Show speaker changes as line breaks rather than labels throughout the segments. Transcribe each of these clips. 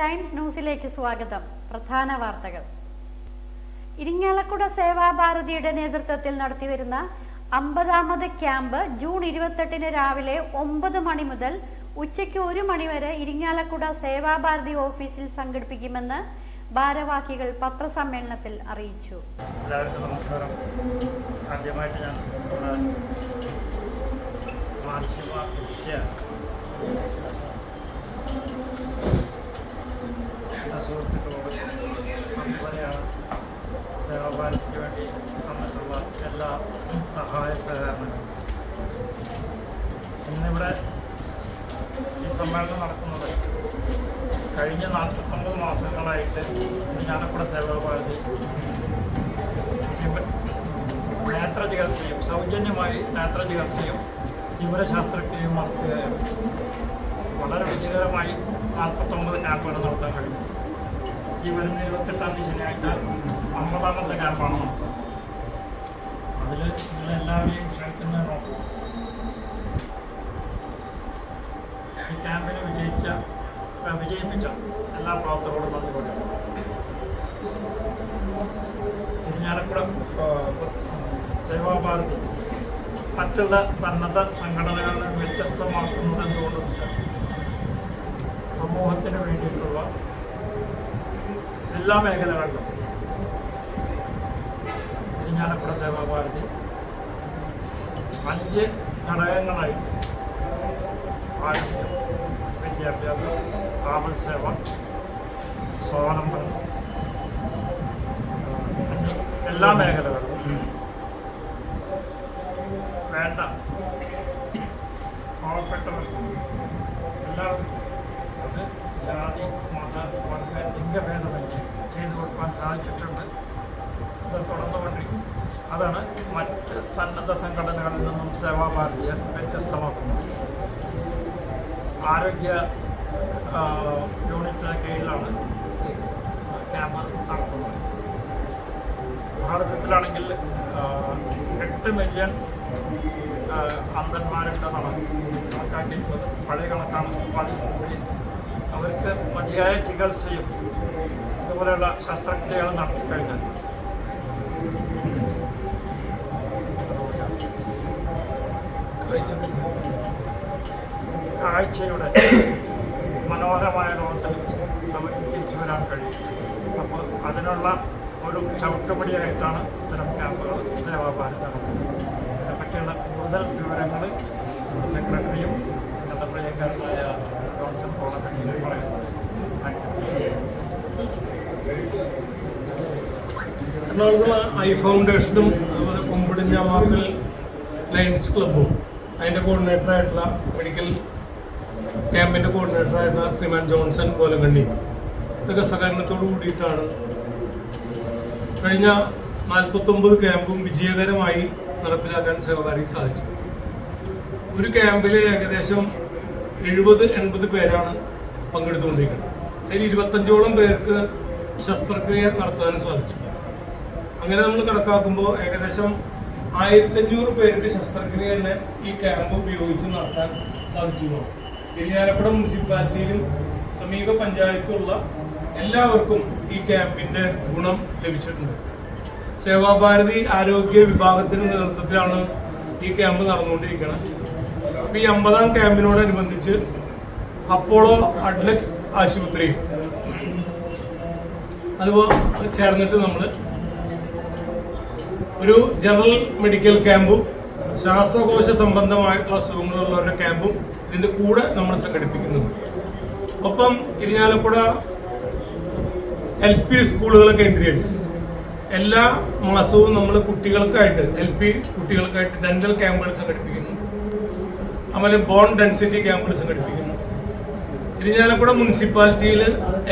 Times ന്യൂസിലേക്ക് സ്വാഗതം. പ്രധാന വാർത്തകൾ. ഇരിങ്ങാലക്കുട സേവാഭാരതിയുടെ നേതൃത്വത്തിൽ നടത്തിവരുന്ന അമ്പതാമത് ക്യാമ്പ് ജൂൺ ഇരുപത്തെട്ടിന് രാവിലെ ഒമ്പത് മണി മുതൽ ഉച്ചയ്ക്ക് ഒരു മണിവരെ ഇരിങ്ങാലക്കുട സേവാഭാരതി ഓഫീസിൽ സംഘടിപ്പിക്കുമെന്ന് ഭാരവാഹികൾ പത്രസമ്മേളനത്തിൽ അറിയിച്ചു.
നമസ്കാരം. ആദ്യമായിട്ട് ഞാൻ മാധ്യമ ദൃശ്യ എല്ലാ സുഹൃത്തുക്കളോട് പറയാണ് സേവാഭാരതിക്ക് വേണ്ടി തന്നിട്ടുള്ള എല്ലാ സഹായ സഹകരണങ്ങളും. ഇന്നിവിടെ ഈ സമ്മേളനം നടക്കുന്നത് കഴിഞ്ഞ നാൽപ്പത്തൊമ്പത് മാസങ്ങളായിട്ട് ഞാനക്കുട സേവാഭാരതി നേത്ര ചികിത്സയും സൗജന്യമായി നേത്ര ചികിത്സയും തിമിര ശസ്ത്രക്രിയയും നടത്തുകയായിരുന്നു വളരെ വിജയകരമായി നാൽപ്പത്തൊമ്പത് ക്യാമ്പുകൾ നടത്താൻ കഴിഞ്ഞു ഈ വരുന്ന ഇരുപത്തെട്ടാം തീയതി ശനിയാഴ്ച അമ്പതാമത്തെ ക്യാമ്പാണ് അതിൽ നിങ്ങളെല്ലാവരെയും ക്ഷണിക്കുന്നതിനോട് ഈ ക്യാമ്പിന് വിജയിച്ച വിജയിപ്പിച്ച എല്ലാ പ്രവർത്തകരോടും നന്ദി പറയാം. ഇരിഞ്ഞാലക്കുട സേവാഭാരതി മറ്റുള്ള സന്നദ്ധ സംഘടനകളിൽ വ്യത്യസ്തമാക്കുന്നത് എന്തുകൊണ്ടുമില്ല സമൂഹത്തിന് വേണ്ടിയിട്ടുള്ള എല്ലാ മേഖലകളിലും. വിജ്ഞാനപ്രസ സേവാ ഭാരതി അഞ്ച് ഘടകങ്ങളായി ആരോഗ്യം വിദ്യാഭ്യാസം കാവൽ സേവ എന്നീ എല്ലാ മേഖലകളിലും. വേണ്ട. പാവപ്പെട്ടവർക്കും എല്ലാവർക്കും. അത് ജാതി മത വർഗ ലിംഗഭേദമന്യേ ചെയ്തു കൊടുക്കാൻ സാധിച്ചിട്ടുണ്ട്. ഇത് തുടർന്നുകൊണ്ടിരിക്കും അതാണ് മറ്റ് സന്നദ്ധ സംഘടനകളിൽ നിന്നും സേവാഭാരതിയെ വ്യത്യസ്തമാക്കുന്നത്. ആരോഗ്യ യൂണിറ്റിന് കീഴിലാണ് ക്യാമ്പ് നടത്തുന്നത്. ഭാരതത്തിലാണെങ്കിൽ എട്ട് മില്യൺ അന്ധന്മാരുടെ അന്ധന്മാരുണ്ടെന്നാണ് കണക്കാക്കിയിരിക്കുന്നത്. പഴയ കണക്കാണ്. പണി അവർക്ക് മതിയായ ചികിത്സയും ഇതുപോലെയുള്ള ശസ്ത്രക്രിയകൾ നടത്തിക്കഴിഞ്ഞാൽ കാഴ്ചയുടെ മനോഹരമായ ലോകത്തിൽ നമുക്ക് തിരിച്ചു വരാൻ കഴിയും. അപ്പോൾ അതിനുള്ള ഒരു ചവിട്ടുപടിയായിട്ടാണ് ഇത്തരം ക്യാമ്പുകൾ സേവാഭാരത് നടത്തുന്നത്. ഇതിനെപ്പറ്റിയുള്ള കൂടുതൽ വിവരങ്ങൾ സെക്രട്ടറിയും പ്രിയങ്കരനായ ജോൺസൺ കോളക്കട്ടിയിൽ പറയുന്നത് താങ്ക് യു.
എറണാകുളത്തുള്ള ഐ ഫൗണ്ടേഷനും അതുപോലെ കുമ്പിടിഞ്ഞാമാക്കൽ ലയൺസ് ക്ലബും അതിന്റെ കോർഡിനേറ്ററായിട്ടുള്ള മെഡിക്കൽ ക്യാമ്പിന്റെ കോർഡിനേറ്ററായിട്ടുള്ള ശ്രീമാൻ ജോൺസൺ കോലങ്കണ്ണി. ഇതൊക്കെ സഹകരണത്തോടു കൂടിയിട്ടാണ്. കഴിഞ്ഞ നാൽപ്പത്തൊമ്പത് ക്യാമ്പും വിജയകരമായി നടപ്പിലാക്കാൻ സഹകാരിക്ക് സാധിച്ചു ഒരു ക്യാമ്പിൽ ഏകദേശം എഴുപത് എൺപത് പേരാണ് പങ്കെടുത്തുകൊണ്ടിരിക്കുന്നത്. അതിൽ ഇരുപത്തഞ്ചോളം പേർക്ക് ശസ്ത്രക്രിയ നടത്താനും സാധിച്ചു. അങ്ങനെ നമ്മൾ കണക്കാക്കുമ്പോൾ ഏകദേശം ആയിരത്തഞ്ഞൂറ് പേർക്ക് ശസ്ത്രക്രിയ തന്നെ ഈ ക്യാമ്പ് ഉപയോഗിച്ച് നടത്താൻ സാധിച്ചു പോകും മുനിസിപ്പാലിറ്റിയിലും സമീപ പഞ്ചായത്തുള്ള എല്ലാവർക്കും ഈ ക്യാമ്പിന്റെ ഗുണം ലഭിച്ചിട്ടുണ്ട്. സേവാഭാരതി ആരോഗ്യ വിഭാഗത്തിന്റെ നേതൃത്വത്തിലാണ് ഈ ക്യാമ്പ് നടന്നുകൊണ്ടിരിക്കുന്നത്. അപ്പോൾ ഈ അമ്പതാം ക്യാമ്പിനോടനുബന്ധിച്ച് അപ്പോളോ അഡ്ലക്സ് ആശുപത്രിയും അതുപോലെ ചേർന്നിട്ട് നമ്മൾ ഒരു ജനറൽ മെഡിക്കൽ ക്യാമ്പും ശ്വാസകോശ സംബന്ധമായിട്ടുള്ള അസുഖങ്ങളുള്ളവരുടെ ക്യാമ്പും ഇതിന്റെ കൂടെ നമ്മൾ സംഘടിപ്പിക്കുന്നുണ്ട്. ഒപ്പം ഇരിഞ്ഞാലക്കുട എൽ പി സ്കൂളുകളെ കേന്ദ്രീകരിച്ച് എല്ലാ മാസവും നമ്മൾ കുട്ടികൾക്കായിട്ട് എൽ പി കുട്ടികൾക്കായിട്ട് ഡെന്റൽ ക്യാമ്പുകൾ സംഘടിപ്പിക്കുന്നു. അതുപോലെ ബോൺ ഡെൻസിറ്റി ക്യാമ്പുകൾ സംഘടിപ്പിക്കുന്നു. ഇരിഞ്ഞാലക്കുട മുനിസിപ്പാലിറ്റിയിൽ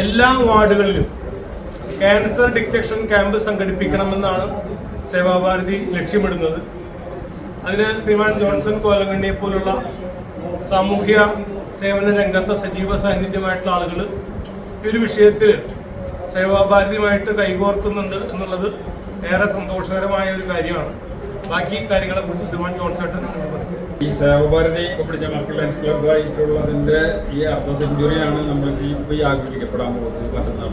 എല്ലാ വാർഡുകളിലും ക്യാൻസർ ഡിറ്റക്ഷൻ ക്യാമ്പ് സംഘടിപ്പിക്കണമെന്നാണ് സേവാഭാരതി ലക്ഷ്യമിടുന്നത്. അതിന് ശ്രീമാൻ ജോൺസൺ കോലങ്കണ്ണിയെ പോലുള്ള സാമൂഹ്യ സേവന രംഗത്തെ സജീവ സാന്നിധ്യമായിട്ടുള്ള ആളുകൾ ഈ ഒരു വിഷയത്തിൽ സേവാഭാരതിയുമായിട്ട് കൈകോർക്കുന്നുണ്ട് എന്നുള്ളത് ഏറെ സന്തോഷകരമായ ഒരു കാര്യമാണ്. ബാക്കി കാര്യങ്ങളെ കുറിച്ച് ശ്രീമാൻ ജോൺസൺ
ഈ സേവഭാരതി മക്കൾ ലൈൻസ് ക്ലബ്ബായിട്ടുള്ളതിന്റെ ഈ അർദ്ധ സെഞ്ചുറിയാണ് നമ്മൾ ഈ ആഘോഷിക്കപ്പെടാൻ പോകുന്നത് മറ്റന്നാൾ.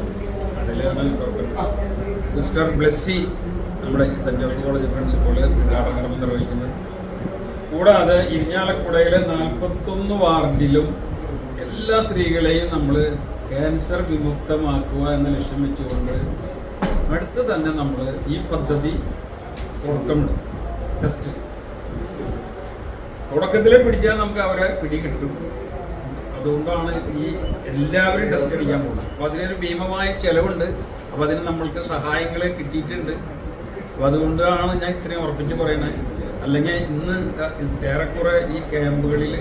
സിസ്റ്റർ ബ്ലെസ്സി നമ്മുടെ സെന്റ് ജോസഫ് കോളേജ് പ്രിൻസിപ്പൾ ഉദ്ഘാടനം നിർവഹിക്കുന്നത് കൂടാതെ ഇരിഞ്ഞാലക്കുടയിലെ നാൽപ്പത്തൊന്ന് വാർഡിലും എല്ലാ സ്ത്രീകളെയും നമ്മൾ ക്യാൻസർ വിമുക്തമാക്കുക എന്ന ലക്ഷ്യം വെച്ചുകൊണ്ട് അടുത്ത് തന്നെ നമ്മൾ ഈ പദ്ധതി തുടക്കമിടും. ടെസ്റ്റ് തുടക്കത്തിൽ പിടിച്ചാൽ നമുക്ക് അവരെ പിടി കിട്ടും അതുകൊണ്ടാണ് ഈ എല്ലാവരും ടെസ്റ്റ് അടിക്കാൻ പോകുന്നത്. അപ്പോൾ അതിനൊരു ഭീമമായ ചിലവുണ്ട്. അപ്പോൾ അതിന് നമ്മൾക്ക് സഹായങ്ങൾ കിട്ടിയിട്ടുണ്ട്. അപ്പോൾ അതുകൊണ്ടാണ് ഞാൻ ഇത്രയും ഉറപ്പിച്ച് പറയുന്നത് അല്ലെങ്കിൽ ഇന്ന് ഏറെക്കുറെ ഈ ക്യാമ്പുകളിൽ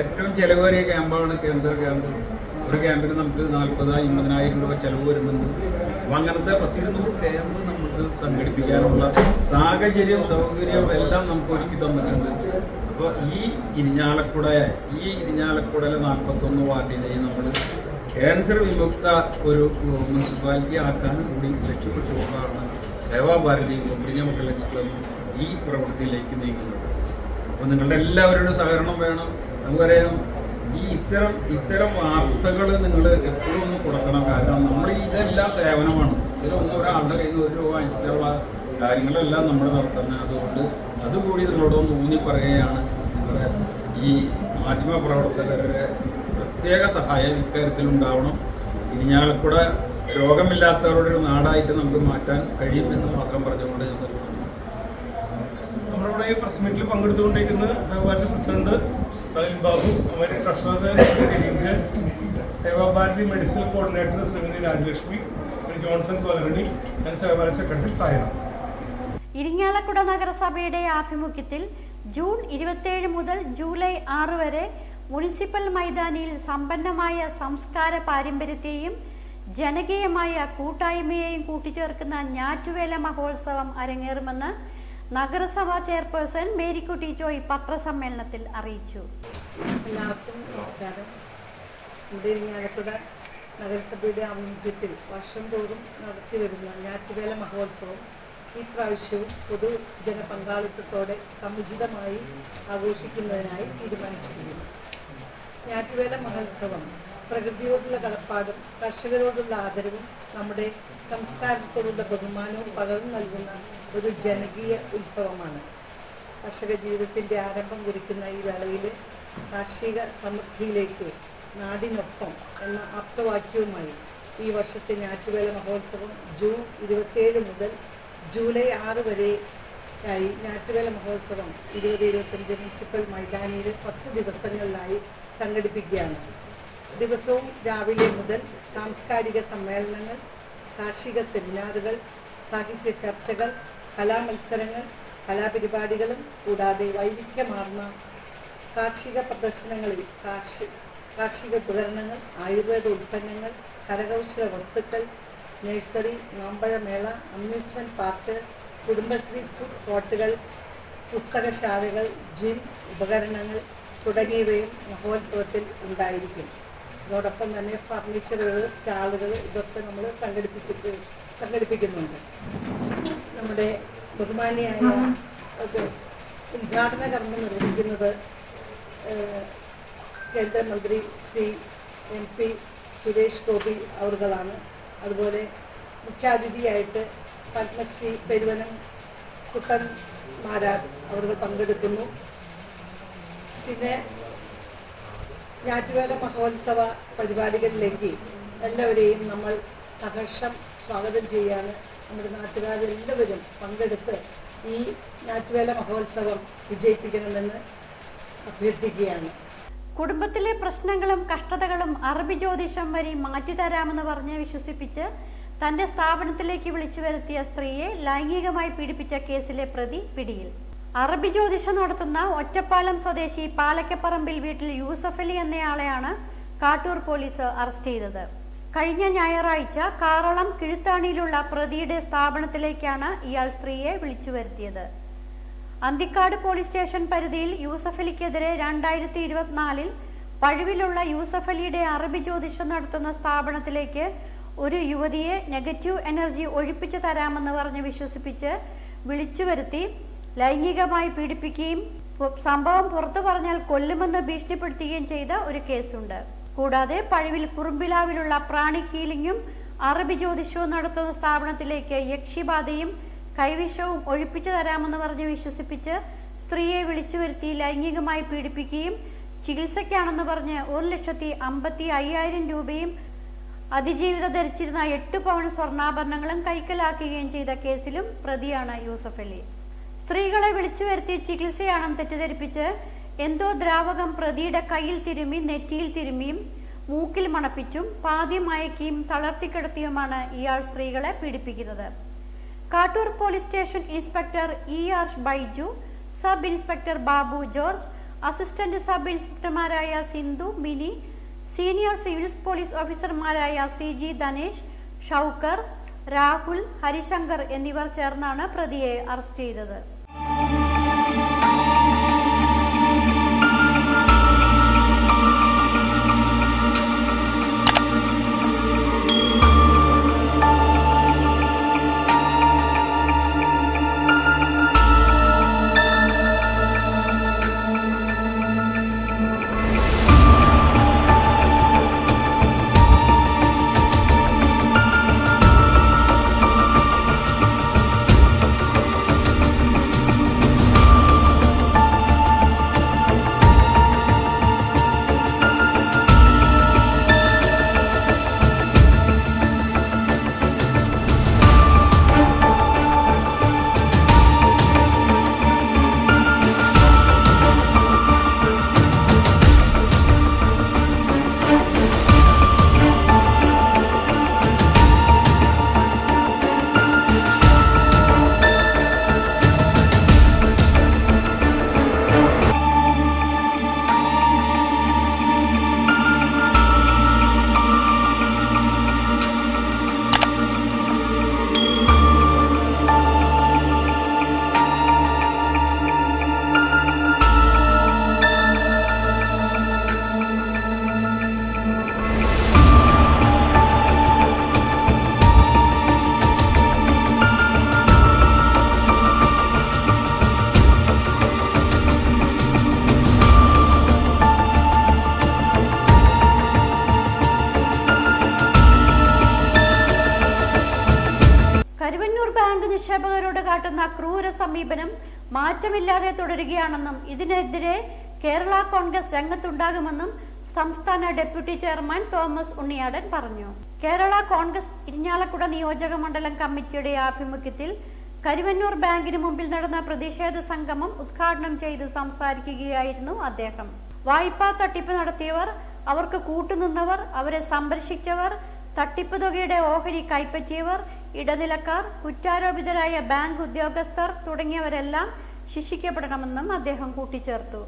ഏറ്റവും ചിലവേറിയ ക്യാമ്പാണ് ക്യാൻസർ ക്യാമ്പ്? ഒരു ക്യാമ്പിന് നമുക്ക് നാൽപ്പത് അമ്പതിനായിരം രൂപ ചിലവ് വരുന്നുണ്ട്. അപ്പോൾ അങ്ങനത്തെ പത്തിരുന്നൂറ് ക്യാമ്പ് നമുക്ക് സംഘടിപ്പിക്കാനുള്ള സാഹചര്യം സൗകര്യം എല്ലാം നമുക്ക് ഒരുക്കി തന്നിട്ടുണ്ട്. അപ്പോൾ ഈ ഇരിഞ്ഞാലക്കുട ഈ ഇരിഞ്ഞാലക്കുടയിലെ നാൽപ്പത്തൊന്ന് വാർഡിനെയും നമ്മൾ ക്യാൻസർ വിമുക്ത ഒരു മുനിസിപ്പാലിറ്റി ആക്കാൻ കൂടി ലക്ഷ്യപ്പെട്ടുകൊണ്ടാണ് സേവാഭാരതിയും കൊമ്പിഞ്ഞ മക്കൾ ക്ലബ് ഈ പ്രവൃത്തിയിലേക്ക് നീങ്ങുന്നത്. അപ്പോൾ നിങ്ങളുടെ എല്ലാവരുടെയും സഹകരണം വേണം. നമുക്കറിയാം ഈ ഇത്തരം ഇത്തരം വാർത്തകൾ നിങ്ങൾ എപ്പോഴും ഒന്ന് കൊടുക്കണം. കാരണം നമ്മൾ ഇതെല്ലാം സേവനമാണ്. ഇതിലൊന്നും ഒരാളുടെ കയ്യിൽ നിന്ന് ഒരു രൂപ വാങ്ങിച്ചിട്ടുള്ള കാര്യങ്ങളെല്ലാം നമ്മൾ നടത്തുന്നത്. അതുകൊണ്ട് അതുകൂടി നിങ്ങളോടൊന്ന് ഊന്നി പറയുകയാണ് ഈ മാധ്യമ പ്രവർത്തകരുടെ പ്രത്യേക സഹായം ഇക്കാര്യത്തിൽ ഉണ്ടാവണം ഇരിഞ്ഞാലക്കുട രോഗമില്ലാത്തവരുടെ ഒരു നാടായിട്ട് നമുക്ക് മാറ്റാൻ കഴിയുമെന്ന് മാത്രം പറഞ്ഞുകൊണ്ട് ഞാൻ നിർത്തുന്നു.
നമ്മളിവിടെ ഈ പ്രസ് മീറ്റിൽ പങ്കെടുത്തുകൊണ്ടിരിക്കുന്ന സേവാഭാരതി പ്രസിഡന്റ് സലിൽ ബാബു അവർ treasurer Raveendran Sevabharathi medicine coordinator Srimathi Rajalakshmi Johnson Kolahani ഞാൻ സേവാഭാരതി സെക്രട്ടറി സായന
ഇരിങ്ങാലക്കുട നഗരസഭയുടെ ആഭിമുഖ്യത്തിൽ ജൂൺ ഇരുപത്തിയേഴ് മുതൽ ജൂലൈ ആറ് വരെ മുനിസിപ്പൽ മൈതാനിയിൽ സമ്പന്നമായ സംസ്കാര പാരമ്പര്യത്തെയും ജനകീയമായ കൂട്ടായ്മയെയും കൂട്ടിച്ചേർക്കുന്ന ഞാറ്റുവേല മഹോത്സവം അരങ്ങേറുമെന്ന് നഗരസഭാ ചെയർപേഴ്സൺ മേരിക്കുട്ടി ജോയ് പത്രസമ്മേളനത്തിൽ അറിയിച്ചു.
എല്ലാവർക്കും നമസ്കാരം. ഇവിടെ ഇരിങ്ങാലക്കുട നഗരസഭയുടെ ആഭിമുഖ്യത്തിൽ വർഷം തോറും നടത്തി വരുന്ന ഞാറ്റുവേല മഹോത്സവം ഈ പ്രാവശ്യവും പൊതു ജനപങ്കാളിത്തത്തോടെ സമുചിതമായി ആഘോഷിക്കുന്നതിനായി തീരുമാനിച്ചിരിക്കുന്നു. ഞാറ്റുവേല മഹോത്സവം പ്രകൃതിയോടുള്ള കടപ്പാടും കർഷകരോടുള്ള ആദരവും നമ്മുടെ സംസ്കാരത്തോടുള്ള ബഹുമാനവും പകർന്നു നൽകുന്ന ഒരു ജനകീയ ഉത്സവമാണ്. കർഷക ജീവിതത്തിന്റെ ആരംഭം കുറിക്കുന്ന ഈ വേളയിൽ കാർഷിക സമൃദ്ധിയിലേക്ക് നാടിനൊപ്പം എന്ന ആപ്തവാക്യവുമായി ഈ വർഷത്തെ ഞാറ്റുവേല മഹോത്സവം ജൂൺ ഇരുപത്തേഴ് മുതൽ ജൂലൈ ആറ് വരെ ആയി ഞാറ്റുവേല മഹോത്സവം ഇരുപത് ഇരുപത്തഞ്ച് മുനിസിപ്പൽ മൈതാനിയിൽ പത്ത് ദിവസങ്ങളിലായി സംഘടിപ്പിക്കുകയാണ്. ദിവസവും രാവിലെ മുതൽ സാംസ്കാരിക സമ്മേളനങ്ങൾ കാർഷിക സെമിനാറുകൾ സാഹിത്യ ചർച്ചകൾ കലാമത്സരങ്ങൾ കലാപരിപാടികളും കൂടാതെ വൈവിധ്യമാർന്ന കാർഷിക പ്രദർശനങ്ങളിൽ കാർഷിക കാർഷിക ഉപകരണങ്ങൾ ആയുർവേദ ഉൽപ്പന്നങ്ങൾ കരകൗശല വസ്തുക്കൾ നഴ്സറി മാമ്പഴമേള അമ്യൂസ്മെന്റ് പാർക്ക് കുടുംബശ്രീ ഫുഡ് കോർട്ടുകൾ പുസ്തകശാലകൾ ജിം ഉപകരണങ്ങൾ തുടങ്ങിയവയും മഹോത്സവത്തിൽ ഉണ്ടായിരിക്കും. അതോടൊപ്പം തന്നെ ഫർണിച്ചറുകൾ സ്റ്റാളുകൾ ഇതൊക്കെ നമ്മൾ സംഘടിപ്പിച്ചിട്ട് സംഘടിപ്പിക്കുന്നുണ്ട്. നമ്മുടെ ബഹുമാനിയായ ഉദ്ഘാടന കർമ്മം നിർവഹിക്കുന്നത് കേന്ദ്രമന്ത്രി ശ്രീ എം പി സുരേഷ് ഗോപി അവറുകളാണ്. അതുപോലെ മുഖ്യാതിഥിയായിട്ട് പത്മശ്രീ പെരുവനം കുട്ടൻ മാരാർ അവർ പങ്കെടുക്കുന്നു. പിന്നെ ഞാറ്റുവേല മഹോത്സവ പരിപാടികളിലേക്ക് എല്ലാവരെയും നമ്മൾ സഹർഷം സ്വാഗതം ചെയ്യാൻ നമ്മുടെ നാട്ടുകാരെല്ലാവരും പങ്കെടുത്ത് ഈ ഞാറ്റുവേല മഹോത്സവം വിജയിപ്പിക്കണമെന്ന് അഭ്യർത്ഥിക്കുകയാണ്.
കുടുംബത്തിലെ പ്രശ്നങ്ങളും കഷ്ടതകളും അറബി ജ്യോതിഷം വഴി മാറ്റിത്തരാമെന്ന് പറഞ്ഞ് വിശ്വസിപ്പിച്ച് തന്റെ സ്ഥാപനത്തിലേക്ക് വിളിച്ചു വരുത്തിയ സ്ത്രീയെ ലൈംഗികമായി പീഡിപ്പിച്ച കേസിലെ പ്രതി പിടിയിൽ. അറബി ജ്യോതിഷം നടത്തുന്ന ഒറ്റപ്പാലം സ്വദേശി പാലക്കപ്പറമ്പിൽ വീട്ടിൽ യൂസഫ് അലി എന്നയാളെയാണ് കാട്ടൂർ പോലീസ് അറസ്റ്റ് ചെയ്തത്. കഴിഞ്ഞ ഞായറാഴ്ച കാറളം കിഴുത്താണിയിലുള്ള പ്രതിയുടെ സ്ഥാപനത്തിലേക്കാണ് ഇയാൾ സ്ത്രീയെ വിളിച്ചു വരുത്തിയത്. അന്തിക്കാട് പോലീസ് സ്റ്റേഷൻ പരിധിയിൽ യൂസഫ് അലിക്കെതിരെ രണ്ടായിരത്തി ഇരുപത്തിനാലിൽ പഴുവിലുള്ള യൂസഫ് അലിയുടെ അറബി ജ്യോതിഷം നടത്തുന്ന സ്ഥാപനത്തിലേക്ക് ഒരു യുവതിയെ നെഗറ്റീവ് എനർജി ഒഴിപ്പിച്ചു തരാമെന്ന് പറഞ്ഞ് വിശ്വസിപ്പിച്ച് വിളിച്ചു വരുത്തി ലൈംഗികമായി പീഡിപ്പിക്കുകയും സംഭവം പുറത്തു പറഞ്ഞാൽ കൊല്ലുമെന്ന് ഭീഷണിപ്പെടുത്തുകയും ചെയ്ത ഒരു കേസുണ്ട്. കൂടാതെ പഴുവിൽ കുറുമ്പിലാവിലുള്ള പ്രാണി ഹീലിംഗും അറബി ജ്യോതിഷവും നടത്തുന്ന സ്ഥാപനത്തിലേക്ക് യക്ഷിബാധയും കൈവിഷവും ഒഴിപ്പിച്ചു തരാമെന്ന് പറഞ്ഞ് വിശ്വസിപ്പിച്ച് സ്ത്രീയെ വിളിച്ചു വരുത്തി ലൈംഗികമായി പീഡിപ്പിക്കുകയും ചികിത്സയ്ക്കാണെന്ന് പറഞ്ഞ് ഒരു ലക്ഷത്തി അമ്പത്തി അയ്യായിരം രൂപയും അതിജീവിത ധരിച്ചിരുന്ന എട്ട് പവൻ സ്വർണാഭരണങ്ങളും കൈക്കലാക്കുകയും ചെയ്ത കേസിലും പ്രതിയാണ് യൂസഫ് അലി. സ്ത്രീകളെ വിളിച്ചു വരുത്തി ചികിത്സയാണെന്ന് തെറ്റിദ്ധരിപ്പിച്ച് എന്തോ ദ്രാവകം പ്രതിയുടെ കയ്യിൽ തിരുമ്മി നെറ്റിയിൽ തിരുമ്മിയും മൂക്കിൽ മണപ്പിച്ചും പാതി മയക്കിയും തളർത്തിക്കിടത്തിയുമാണ് ഇയാൾ സ്ത്രീകളെ പീഡിപ്പിക്കുന്നത്. Kattoor police station inspector E R Baiju sub inspector Babu George assistant sub ഇൻസ്പെക്ടർമാരായ Sindhu Mini senior civil police ഓഫീസർമാരായ സി ജി ധനേഷ് ഷൗക്കർ രാഹുൽ ഹരിശങ്കർ എന്നിവർ ചേർന്നാണ് പ്രതിയെ അറസ്റ്റ് ചെയ്തത്. മാറ്റമില്ലാതെ തുടരുകയാണെന്നും ഇതിനെതിരെ കേരള കോൺഗ്രസ് രംഗത്തുണ്ടാകുമെന്നും സംസ്ഥാന ഡെപ്യൂട്ടി ചെയർമാൻ തോമസ് ഉണ്ണിയാടൻ പറഞ്ഞു. കേരള കോൺഗ്രസ് ഇരിഞ്ഞാലക്കുട നിയോജക മണ്ഡലം കമ്മിറ്റിയുടെ ആഭിമുഖ്യത്തിൽ കരുവന്നൂർ ബാങ്കിന് മുമ്പിൽ നടന്ന പ്രതിഷേധ സംഗമം ഉദ്ഘാടനം ചെയ്തു സംസാരിക്കുകയായിരുന്നു അദ്ദേഹം. വായ്പാ തട്ടിപ്പ് നടത്തിയവർ അവർക്ക് കൂട്ടുനിന്നവർ അവരെ സംരക്ഷിച്ചവർ തട്ടിപ്പ് തുകയുടെ ഓഹരി കൈപ്പറ്റിയവർ ഇടനിലക്കാർ കുറ്റാരോപിതരായ ബാങ്ക് ഉദ്യോഗസ്ഥർ തുടങ്ങിയവരെല്ലാം ശിക്ഷിക്കപ്പെടണമെന്നും അദ്ദേഹം കൂട്ടിച്ചേർത്തു.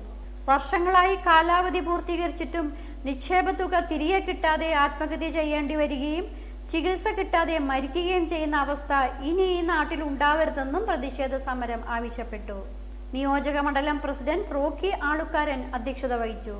വർഷങ്ങളായി കാലാവധി പൂർത്തീകരിച്ചിട്ടും നിക്ഷേപ തുക തിരികെ കിട്ടാതെ ആത്മഹത്യ ചെയ്യേണ്ടി വരികയും ചികിത്സ കിട്ടാതെ മരിക്കുകയും ചെയ്യുന്ന അവസ്ഥ ഇനി ഈ നാട്ടിൽ ഉണ്ടാവരുതെന്നും പ്രതിഷേധ സമരം ആവശ്യപ്പെട്ടു. നിയോജക മണ്ഡലം പ്രസിഡന്റ് റോക്കി ആളുക്കാരൻ അധ്യക്ഷത വഹിച്ചു.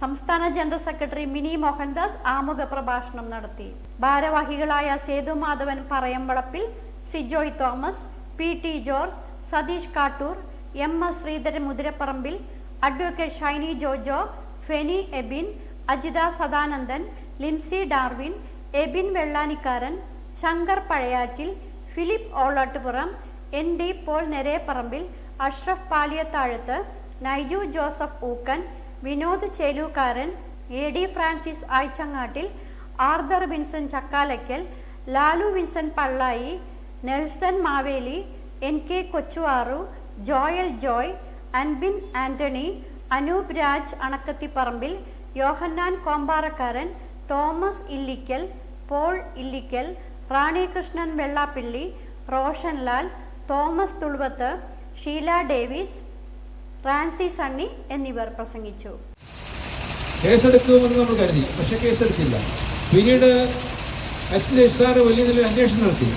സംസ്ഥാന ജനറൽ സെക്രട്ടറി മിനി മോഹൻദാസ് ആമുഖ പ്രഭാഷണം നടത്തി. ഭാരവാഹികളായ Sethu Madhavan Parayambalappil Sijoy Thomas P T George Satheesh Kattoor M S Sreedharan Muthirapparambil advocate Shiny Jojo Feni Abin Ajitha Sadanandan Limsy Darwin Abin Vellanikkaran Shankar Pazhayattil Philip Olattupuram N D Paul Nereparambil Ashraf Paliyathazhathu Naiju Joseph Ookkan Vinod Chelookkaran A D Francis Azhchangattil Arthur Vincent Chakkalakkal Lalu Vincent Pallai Nelson Maveli N K Kochuvaru Joel Joy Anbin Antony Anoop Raj Anakkathiparambil Yohannan Kombarakkaran Thomas Illikkal Paul Illikkal Ranikrishnan Vellappilly Roshanlal Thomas Thuluvath Sheela Davis Ransy Sunny എന്നിവർ പ്രസംഗിച്ചു.
കേസെടുക്കുമെന്ന് നമ്മൾ കരുതി പക്ഷേ കേസെടുത്തില്ല. പിന്നീട് S S R വലിയ അന്വേഷണം നടത്തി.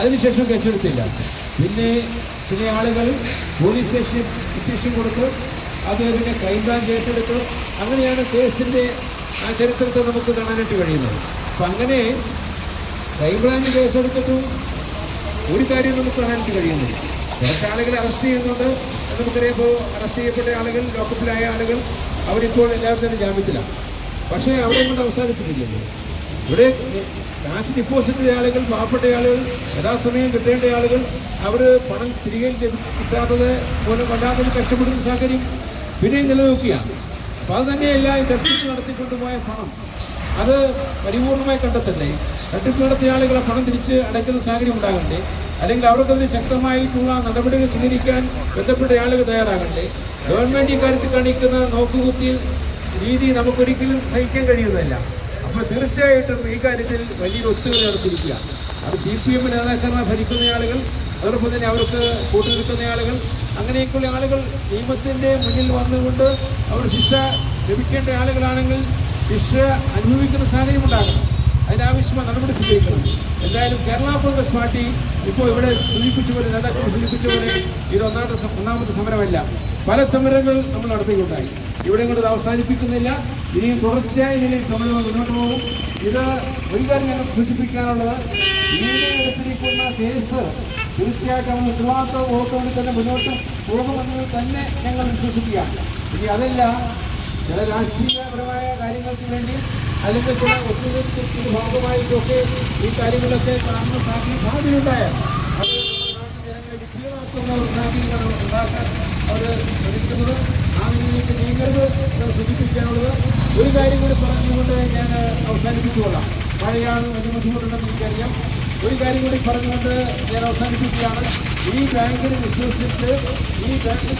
അതിനുശേഷം കേസെടുത്തില്ല. പിന്നെ ചില ആളുകൾ പോലീസ് സ്റ്റേഷൻ പെറ്റീഷൻ കൊടുത്ത് പിന്നെ ക്രൈംബ്രാഞ്ച് ഏറ്റെടുത്ത് അങ്ങനെയാണ് കേസിന്റെ ആ ചരിത്രത്തെ നമുക്ക് കാണാനായിട്ട് കഴിയുന്നത്. അപ്പം അങ്ങനെ ക്രൈംബ്രാഞ്ച് കേസെടുത്തിട്ടും ഒരു കാര്യം നമുക്ക് കാണാനായിട്ട് കഴിയുന്നില്ല. കുറച്ച് ആളുകളെ അറസ്റ്റ് ചെയ്യുന്നുണ്ട് നമുക്കറിയാം ഇപ്പോൾ അറസ്റ്റ് ചെയ്യപ്പെട്ട ആളുകൾ ലോക്കപ്പിലായ ആളുകൾ അവരിപ്പോൾ എല്ലാവരും തന്നെ ജാമ്യത്തിലാണ്. പക്ഷേ അവിടെ കൊണ്ട് അവസാനിച്ചിട്ടില്ലല്ലോ. ഇവിടെ കാശ് ഡിപ്പോസിറ്റ് ചെയ്ത ആളുകൾ പാവപ്പെട്ട ആളുകൾ യഥാസമയം കിട്ടേണ്ട ആളുകൾ അവർ പണം തിരികെ കിട്ടാത്തത് മൂലം വല്ലാത്തൊരു കഷ്ടപ്പെടുന്ന സാഹചര്യം. പിന്നെയും നിലനിൽക്കുകയാണ് അപ്പം അത് തന്നെയല്ല ഈ തട്ടിപ്പ് നടത്തിക്കൊണ്ടുപോയ പണം. അത് പരിപൂർണമായി കണ്ടെത്തണ്ടേ തട്ടിപ്പ് നടത്തിയ ആളുകളെ പണം തിരിച്ച് അടയ്ക്കുന്ന സാഹചര്യം ഉണ്ടാകണ്ടേ അല്ലെങ്കിൽ അവർക്കതിന് ശക്തമായിട്ടുള്ള നടപടികൾ സ്വീകരിക്കാൻ ബന്ധപ്പെട്ട ആളുകൾ തയ്യാറാകണ്ടേ ഗവൺമെന്റ് ഇക്കാര്യത്തിൽ കാണിക്കുന്ന നോക്കുകുത്തി രീതി നമുക്കൊരിക്കലും സഹിക്കാൻ കഴിയുന്നതല്ല. അപ്പോൾ തീർച്ചയായിട്ടും ഈ കാര്യത്തിൽ വലിയൊരു ഒത്തുകളി നടത്തിയിരിക്കുക. അത് സി പി എം നേതാക്കന്മാർ ഭരിക്കുന്ന ആളുകൾ അതോടൊപ്പം തന്നെ അവർക്ക് കൂട്ടുനിൽക്കുന്ന ആളുകൾ അങ്ങനെയൊക്കെയുള്ള ആളുകൾ നിയമത്തിന്റെ മുന്നിൽ വന്നുകൊണ്ട് അവർ ശിക്ഷ ലഭിക്കേണ്ട ആളുകളാണെങ്കിൽ ശിക്ഷ അനുഭവിക്കുന്ന സാഹചര്യം ഉണ്ടാകണം. അതിനാവശ്യമായ നടപടി സ്വീകരിക്കണം. എന്തായാലും കേരള കോൺഗ്രസ് പാർട്ടി ഇപ്പോൾ ഇവിടെ സൂചിപ്പിച്ച പോലെ നേതാക്കൾ സൂചിപ്പിച്ച പോലെ ഇത് ഒന്നാമത്തെ ഒന്നാമത്തെ സമരമല്ല. പല സമരങ്ങൾ നമ്മൾ നടത്തിക്കൊണ്ടായി. ഇവിടെ ഇങ്ങോട്ട് അവസാനിപ്പിക്കുന്നില്ല. ഇനിയും തുടർച്ചയായി നിലയിൽ സമരങ്ങൾ മുന്നോട്ട് പോകും. ഇത് ഒരു കാര്യം ഞങ്ങൾ സൂചിപ്പിക്കാനുള്ളത് ഇങ്ങനെ കേസ് തീർച്ചയായിട്ടും നമ്മൾ ഉത്തരവാദിത്വ ബോധത്തോടെ തന്നെ മുന്നോട്ട് പോകുമെന്നത് തന്നെ ഞങ്ങൾ വിശ്വസിക്കുകയാണ്. ഇനി അതല്ല ചില രാഷ്ട്രീയപരമായ കാര്യങ്ങൾക്ക് വേണ്ടി അല്ലെങ്കിൽ ചില ഒത്തുതീർച്ചയുടെ ഭാഗമായിട്ടൊക്കെ ഈ കാര്യങ്ങളൊക്കെ കാണുന്ന സാധ്യത സാധ്യതയുണ്ടായാൽ അത് ജനങ്ങളെ വിജയമാക്കുന്ന ഒരു സാധ്യതകൾ ഉണ്ടാക്കാൻ അവർ ശ്രമിക്കുന്നത് ആ നിലയിലേക്ക് നീങ്ങരുത് എന്ന് സൂചിപ്പിക്കാനുള്ളത്. ഒരു കാര്യം കൂടി പറഞ്ഞുകൊണ്ട് ഞാൻ അവസാനിപ്പിച്ചുകൊള്ളാം. മഴയാണ് വലിയ ബുദ്ധിമുട്ടുണ്ടെന്ന് എനിക്കറിയാം. ഒരു കാര്യം കൂടി പറഞ്ഞുകൊണ്ട് ഞാൻ അവസാനിപ്പിക്കുകയാണ്. ഈ ബാങ്കിനെ വിശ്വസിച്ച് ഈ ബാങ്കിൽ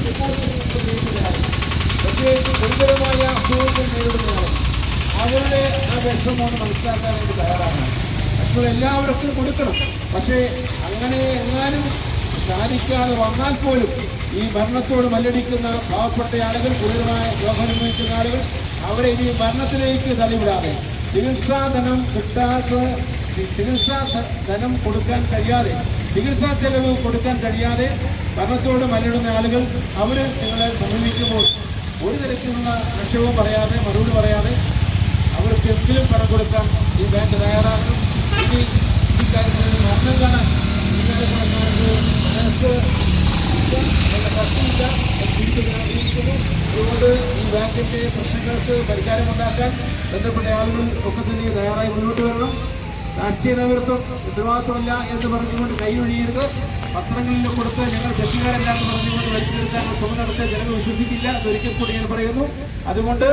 ചെയ്യുന്നതിനായി പ്രത്യേകിച്ച് ഗുരുതരമായ അസുഖങ്ങൾ നേരിടുന്നതാണ് അവരുടെ ആ വിഷമമാണ് മനസ്സിലാക്കാൻ വേണ്ടി തയ്യാറാണ്. അപ്പോൾ എല്ലാവർക്കും കൊടുക്കണം. പക്ഷേ അങ്ങനെ എങ്ങാനും സാധിക്കാതെ വന്നാൽ പോലും ഈ ഭരണത്തോട് മല്ലടിക്കുന്ന പാവപ്പെട്ട ആളുകൾ ഗുരുതരമായ രോഗമനുഭവിക്കുന്ന ആളുകൾ അവരെ ഇനി ഭരണത്തിലേക്ക് തള്ളിവിടാതെ ചികിത്സാ ധനം കിട്ടാത്ത ചികിത്സാ ധനം കൊടുക്കാൻ കഴിയാതെ ചികിത്സാ ചെലവ് കൊടുക്കാൻ കഴിയാതെ ഭരണത്തോട് മല്ലിടുന്ന ആളുകൾ അവർ നിങ്ങളെ സമീപിക്കുമ്പോൾ ഒരു തരത്തിലുള്ള ആക്ഷേപം പറയാതെ മറുപടി പറയാതെ അവർക്ക് എന്തിലും പണം കൊടുക്കാൻ ഈ ബാങ്ക് തയ്യാറാകണം ഇനി ഈ കാര്യത്തിൽ മരണം കാണാൻ നിങ്ങളുടെ പണക്കാർക്ക് മനസ്സ് ഇല്ല, നല്ല കഷ്ടമില്ല അത് ജീവിതത്തിൽ ആഗ്രഹിക്കുന്നു. അതുകൊണ്ട് ബാങ്കിന്റെ പ്രശ്നങ്ങൾക്ക് പരിഹാരമുണ്ടാക്കാൻ ബന്ധപ്പെട്ട ആളുകൾ ഒക്കെ തന്നെ തയ്യാറായി മുന്നോട്ട് വരണം. രാഷ്ട്രീയ നേതൃത്വം ഉത്തരവാദിത്വമില്ല എന്ന് പറഞ്ഞുകൊണ്ട് കൈയൊഴിയരുത് പത്രങ്ങളിൽ കൊടുത്ത് ഞങ്ങൾ തെറ്റുകാരല്ല എന്ന് പറഞ്ഞുകൊണ്ട് വലിച്ചെടുക്കാൻ ശ്രമം നടത്തിയ ജനങ്ങൾ വിശ്വസിക്കില്ല അതൊരിക്കൽ കൂടി ഞാൻ പറയുന്നു. അതുകൊണ്ട്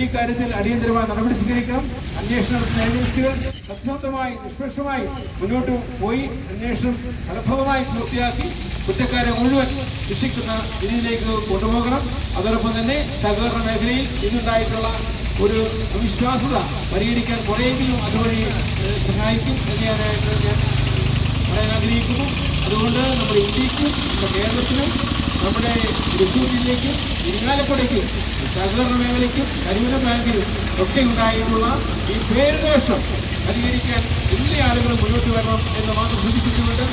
ഈ കാര്യത്തിൽ അടിയന്തരമായ നടപടി സ്വീകരിക്കണം. അന്വേഷണം ഏജൻസികൾ സത്യസന്ധമായി നിഷ്പക്ഷമായി മുന്നോട്ട് പോയി അന്വേഷണം ഫലപ്രദമായി പൂർത്തിയാക്കി കുറ്റക്കാരെ മുഴുവൻ ശിക്ഷിക്കുന്ന രീതിയിലേക്ക് കൊണ്ടുപോകണം. അതോടൊപ്പം തന്നെ സഹകരണ മേഖലയിൽ ഇന്നുണ്ടായിട്ടുള്ള ഒരു അവിശ്വാസത പരിഹരിക്കാൻ കുറേയെങ്കിലും അതുവഴി സഹായിക്കും എന്ന് ഞാനായിട്ട് ഞാൻ പറയാൻ ആഗ്രഹിക്കുന്നു. അതുകൊണ്ട് നമ്മുടെ ഇന്ത്യക്കും നമ്മുടെ കേരളത്തിനും നമ്മുടെ തൃശ്ശൂർ ജില്ലയ്ക്കും ഇരിങ്ങാലക്കുടയ്ക്കും സഹകരണ മേഖലയ്ക്കും കരിമല ബാങ്കിലും ഒക്കെ ഉണ്ടായിട്ടുള്ള ഈ പേരുദോഷം പരിഹരിക്കാൻ എല്ലാ ആളുകളും മുന്നോട്ട് വരണം എന്ന് മാത്രം സൂചിപ്പിച്ചുകൊണ്ട്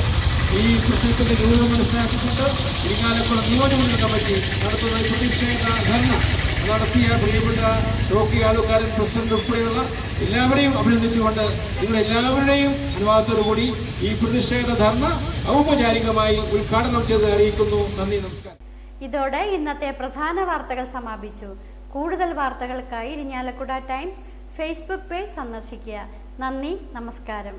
ഈ പ്രശ്നത്തിന്റെ ഗൗരവം മനസ്സിലാക്കിക്കൊണ്ട് ഇരിങ്ങാലക്കുളം നിയോജകമണ്ഡല കമ്മിറ്റി നടത്തുന്ന പ്രതിഷേധ ധർണ നടത്തിയ പ്രിയപ്പെട്ട ടോക്കി ആലുകാരൻ പ്രസിഡന്റ് ഉൾപ്പെടെയുള്ള എല്ലാവരെയും അഭിനന്ദിച്ചുകൊണ്ട് നിങ്ങളെല്ലാവരുടെയും അനുവാദത്തോടുകൂടി കൂടി ഈ പ്രതിഷേധ ധർണ ഔപചാരികമായി ഉദ്ഘാടനം ചെയ്ത് അറിയിക്കുന്നു. നന്ദി നമസ്കാരം.
ഇതോടെ ഇന്നത്തെ പ്രധാന വാർത്തകൾ സമാപിച്ചു. കൂടുതൽ വാർത്തകൾക്കായി ഇരിഞ്ഞാലക്കുട ടൈംസ് ഫേസ്ബുക്ക് പേജ് സന്ദർശിക്കുക. നന്ദി നമസ്കാരം.